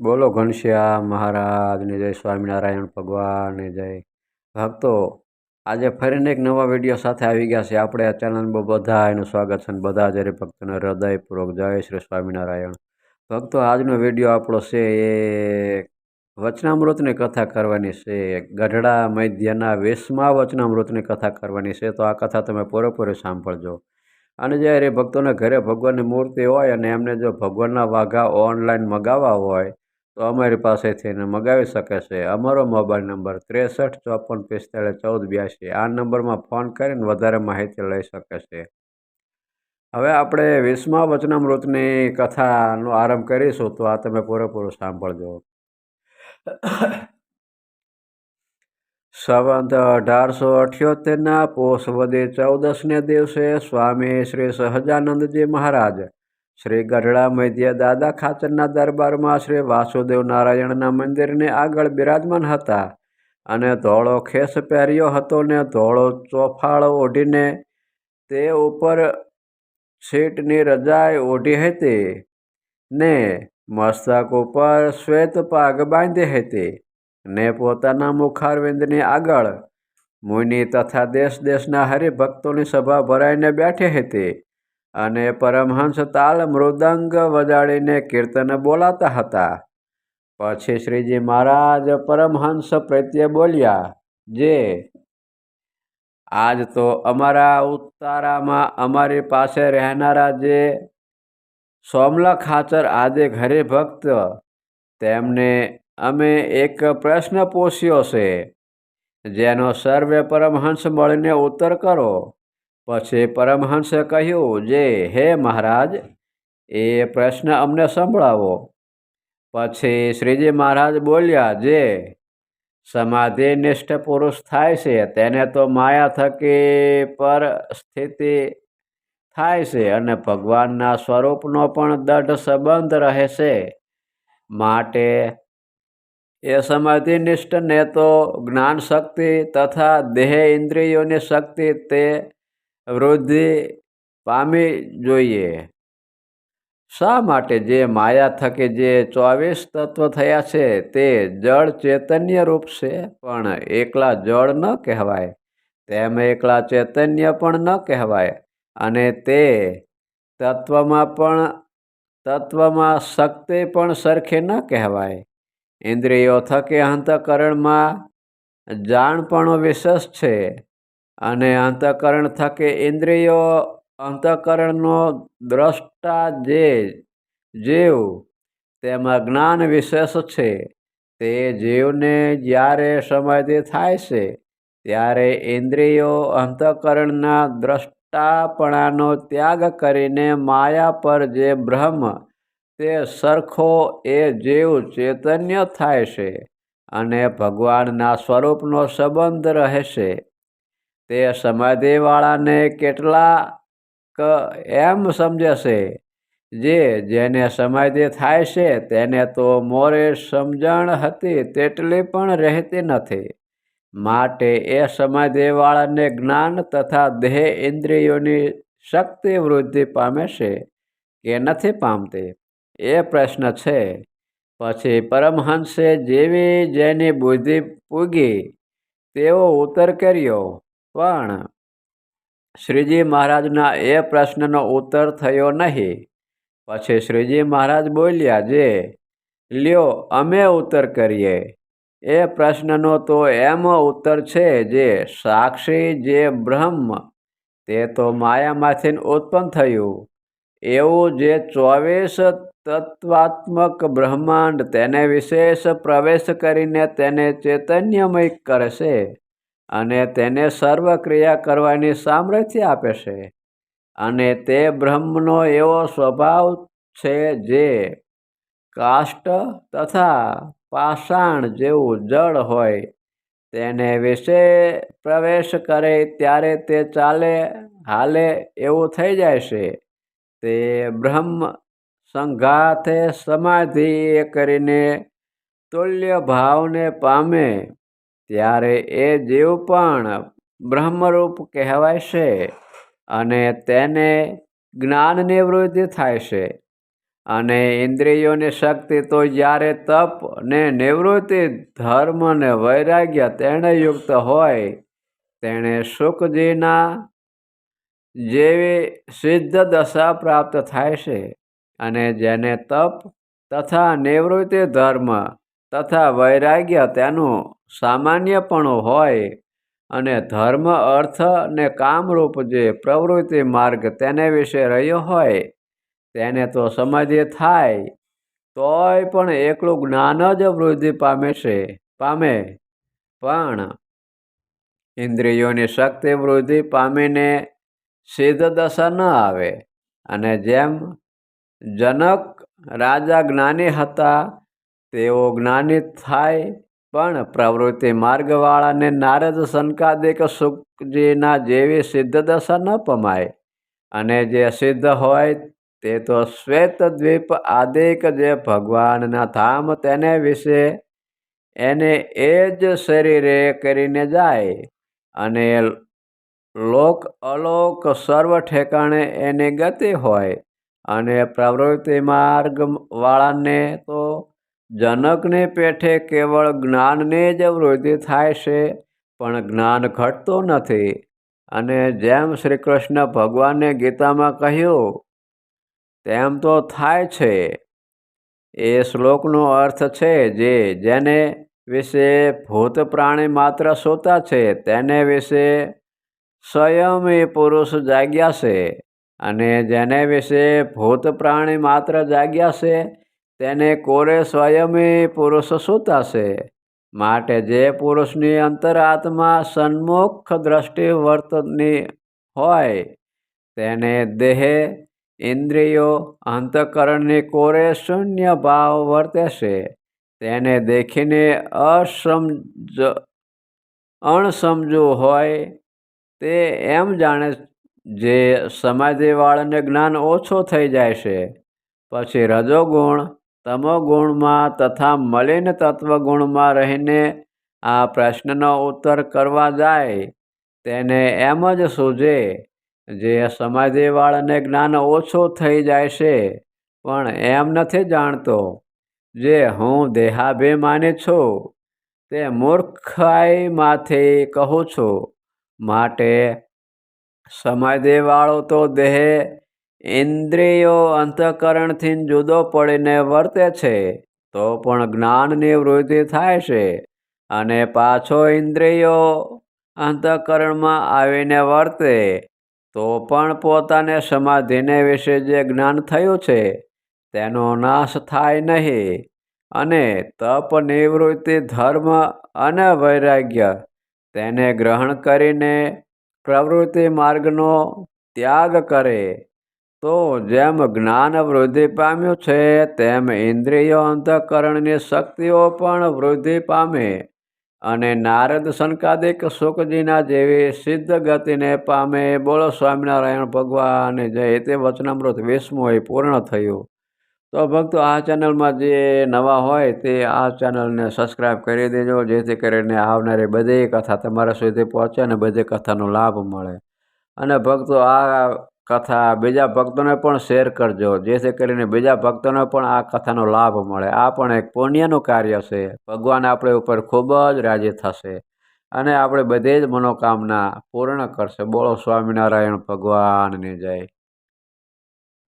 બોલો ઘનશ્યામ મહારાજને જય સ્વામિનારાયણ ભગવાનને જય ભક્તો. આજે ફરીને એક નવા વીડિયો સાથે આવી ગયા છે આપણે આ ચેનલમાં બધા એનું સ્વાગત છે બધા જ ભક્તોને હૃદયપૂર્વક જય શ્રી સ્વામિનારાયણ. ભક્તો, આજનો વીડિયો આપણો છે એ વચનામૃતની કથા કરવાની છે. ગઢડા મૈદ્યના વેશમાં વચનામૃતની કથા કરવાની છે. તો આ કથા તમે પૂરેપૂરી સાંભળજો. અને જ્યારે ભક્તોના ઘરે ભગવાનની મૂર્તિ હોય અને એમને જો ભગવાનના વાઘા ઓનલાઈન મગાવવા હોય તો અમારી પાસેથી એને મગાવી શકે છે. અમારો મોબાઈલ નંબર ત્રેસઠ, ચોપન, પિસ્તાળીસ, ચૌદ બ્યાસી આ નંબરમાં ફોન કરીને વધારે માહિતી લઈ શકે છે. હવે આપણે વીસમા વચનામૃતની કથાનો આરંભ કરીશું, તો આ તમે પૂરેપૂરું સાંભળજો. સંવંત અઢારસો અઠ્યોતેરના પોષ વદે ચૌદસને દિવસે સ્વામી શ્રી સહજાનંદજી મહારાજ શ્રી ગઢડા મૈદ્ય દાદા ખાચરના દરબારમાં શ્રી વાસુદેવ નારાયણના મંદિરને આગળ બિરાજમાન હતા અને ધોળો ખેસ પહેર્યો હતો ને ધોળો ચોફાળ ઓઢીને તે ઉપર સીટની રજાઈ ઓઢી હતી ને મસ્તક ઉપર શ્વેત પાગ બાંધી હતી ને પોતાના મુખારવિંદની આગળ મુનિ તથા દેશ દેશના હરિભક્તોની સભા ભરાઈને બેઠી હતી. અને પરમહંસ તાલ મૃદંગ વજાડીને કીર્તન બોલાતા હતા. પછી શ્રીજી મહારાજ પરમહંસ પ્રત્યે બોલ્યા, જે, આજ તો અમારા ઉતારામાં અમારી પાસે રહેનારા જે સોમલા ખાચર આદિ હરિભક્ત તેમને અમે એક પ્રશ્ન પૂછ્યો છે. જેનો સર્વે પરમહંસ મળીને ઉત્તર કરો. પછી પરમહંસે કહ્યું, જે, હે મહારાજ, એ પ્રશ્ન અમને સંભળાવો. પછી શ્રીજી મહારાજ બોલ્યા, જે સમાધિનિષ્ઠ પુરુષ થાય છે, તેને તો માયા થકી પર સ્થિતિ થાય છે અને ભગવાનના સ્વરૂપનો પણ દઢ સંબંધ રહે છે. માટે એ સમાધિનિષ્ઠને તો જ્ઞાન શક્તિ તથા દેહ ઇન્દ્રિયોની શક્તિ તે વૃદ્ધિ પામી જોઈએ. શા માટે જે માયા થકી જે ચોવીસ તત્વ થયા છે તે જળ ચૈતન્ય રૂપ છે પણ એકલા જળ ન કહેવાય. તેમ એકલા ચૈતન્ય પણ ન કહેવાય અને તે તત્વમાં પણ તત્વમાં શક્તિ પણ સરખી ન કહેવાય. ઇન્દ્રિયો થકી અંતઃકરણમાં જાણપણો વિશેષ છે. અને અંતઃકરણ થકે ઇન્દ્રિયો અંતઃકરણનો દ્રષ્ટા જે જીવ, તેમાં જ્ઞાન વિશેષ છે, તે જીવને જ્યારે સમાધિ થાય છે, ત્યારે ઇન્દ્રિયો અંતઃકરણના દ્રષ્ટાપણાનો ત્યાગ કરીને માયા પર જે બ્રહ્મ તે સરખો એ જીવ ચૈતન્ય થાય છે અને ભગવાનના સ્વરૂપનો સંબંધ રહેશે. તે સમાધિવાળાને કેટલાક એમ સમજે છે જે જેને સમાધિ થાય છે, તેને તો મોરે સમજણ હતી તેટલી પણ રહેતી નથી. માટે એ સમાધિવાળાને જ્ઞાન તથા દેહ ઇન્દ્રિયોની શક્તિ વૃદ્ધિ પામે છે કે નથી પામતી? એ પ્રશ્ન છે. પછી પરમહંસે જેવી જેની બુદ્ધિ પૂગી તેવો ઉત્તર કર્યો પણ શ્રીજી મહારાજના એ પ્રશ્નનો ઉત્તર થયો નહીં. પછી શ્રીજી મહારાજ બોલ્યા જે, લ્યો, અમે ઉત્તર કરીએ. એ પ્રશ્નનો તો એમ ઉત્તર છે જે, સાક્ષી જે બ્રહ્મ, તે તો માયામાંથી ઉત્પન્ન થયું. એવું જે ચોવીસ તત્વાત્મક બ્રહ્માંડ તેને વિશેષ પ્રવેશ કરીને તેને ચૈતન્યમય કરે છે અને તેને સર્વ ક્રિયા કરવાની સામર્થ્ય આપે છે. અને તે બ્રહ્મનો એવો સ્વભાવ છે જે કાષ્ટ તથા પાષાણ જેવું જળ હોય, તેને વિશે પ્રવેશ કરે ત્યારે તે ચાલે, હાલે એવું થઈ જાય છે. તે બ્રહ્મ સંઘાતે સમાધિ કરીને તુલ્ય ભાવને પામે ત્યારે એ જીવ પણ બ્રહ્મરૂપ કહેવાય છે અને તેને જ્ઞાનની વૃદ્ધિ થાય છે. અને ઇન્દ્રિયોની શક્તિ તો જ્યારે તપ ને નિવૃત્તિ, ધર્મ ને વૈરાગ્ય તેણે યુક્ત હોય, તેણે સુખજીના જેવી સિદ્ધ દશા પ્રાપ્ત થાય છે. અને જેને તપ તથા નિવૃત્તિ ધર્મ તથા વૈરાગ્ય તેનું સામાન્યપણું હોય અને ધર્મ, અર્થ ને કામરૂપ જે પ્રવૃત્તિ માર્ગ તેને વિશે રહ્યો હોય, તેને તો સમજે થાય, તોય પણ એકલું જ્ઞાન જ વૃદ્ધિ પામે છે, પામે. પણ ઇન્દ્રિયોની શક્તિ વૃદ્ધિ પામીને સિદ્ધ દશા ન આવે અને જેમ જનક રાજા જ્ઞાની હતા તેઓ જ્ઞાની થાય, પણ પ્રવૃત્તિ માર્ગવાળાને નારદ સંકાદિક સુખજીના જેવી સિદ્ધ દશા ન પમાય. અને જે સિદ્ધ હોય તે તો શ્વેત દ્વીપ આદિક જે ભગવાનના ધામ તેને વિશે, એને એ જ શરીરે કરીને જાય. અને લોક અલોક સર્વ ઠેકાણે એની ગતિ હોય. અને પ્રવૃત્તિ માર્ગ વાળાને તો જનકની પેઠે કેવળ જ્ઞાનને જ વૃદ્ધિ થાય છે, પણ જ્ઞાન ઘટતું નથી. અને જેમ શ્રી કૃષ્ણ ભગવાને ગીતામાં કહ્યું, તેમ તો થાય છે. એ શ્લોકનો અર્થ છે જે જેને વિશે ભૂત પ્રાણી માત્ર સોતા છે, તેને વિશે સ્વયં એ પુરુષ જાગ્યા છે. અને જેને વિશે ભૂત પ્રાણી માત્ર જાગ્યા છે તેને કોરે સ્વયં પુરુષ સુતાશે. માટે જે પુરુષની અંતરાત્મા સન્મુખ દ્રષ્ટિ વર્તની હોય, તેને દેહ, ઇન્દ્રિયો, અંતકરણની કોરે શૂન્ય ભાવ વર્તે છે તેને દેખીને અસમજ, અણસમજુ હોય, તે એમ જાણે જે સમાધિવાળાને જ્ઞાન ઓછો થઈ જાય છે. પછી રજોગુણ તમોગુણમાં તથા મલિન તત્વગુણમાં રહીને આ પ્રશ્નનો ઉત્તર કરવા જાય, તેને એમ જ સૂઝે જે સમાધિવાળાને જ્ઞાન ઓછો થઈ જાય છે, પણ એમ નથી જાણતો. જે હું દેહાભિમાની છું, તે મૂર્ખાઈમાંથી કહું છું. માટે સમાધિવાળો તો દેહ ઇન્દ્રિયો અંતઃકરણથી જુદો પડીને વર્તે છે, તો પણ જ્ઞાનની વૃદ્ધિ થાય છે. અને પાછો ઇન્દ્રિયો અંતઃકરણમાં આવીને વર્તે, તો પણ પોતાને સમાધિને વિશે જે જ્ઞાન થયું છે, તેનો નાશ થાય નહીં. અને તપ નિવૃત્તિ ધર્મ અને વૈરાગ્ય, તેને ગ્રહણ કરીને પ્રવૃત્તિ માર્ગનો ત્યાગ કરે. તો જેમ જ્ઞાન વૃદ્ધિ પામ્યું છે, તેમ ઇન્દ્રિયો અંતઃકરણની શક્તિઓ પણ વૃદ્ધિ પામે. અને નારદ સંકાદિક સુખજીના જેવી સિદ્ધ ગતિને પામે. બોલો સ્વામિનારાયણ ભગવાન, જય તે વચનામૃત વિસ્મો એ પૂર્ણ થયું. તો ભક્તો, આ ચેનલમાં જે નવા હોય તે આ ચેનલને સબસ્ક્રાઈબ કરી દેજો, જેથી કરીને આવનારી બધી કથા તમારા સુધી પહોંચે અને બધી કથાનો લાભ મળે. અને ભક્તો, આ કથા બીજા ભક્તોને પણ શેર કરજો. જેથી કરીને બીજા ભક્તોને પણ આ કથાનો લાભ મળે. આ પણ એક પુણ્યનું કાર્ય છે. ભગવાન આપણે ઉપર ખૂબ જ રાજી થશે અને આપણે બધી જ મનોકામના પૂર્ણ કરશે. બોલો સ્વામિનારાયણ ભગવાનની જય.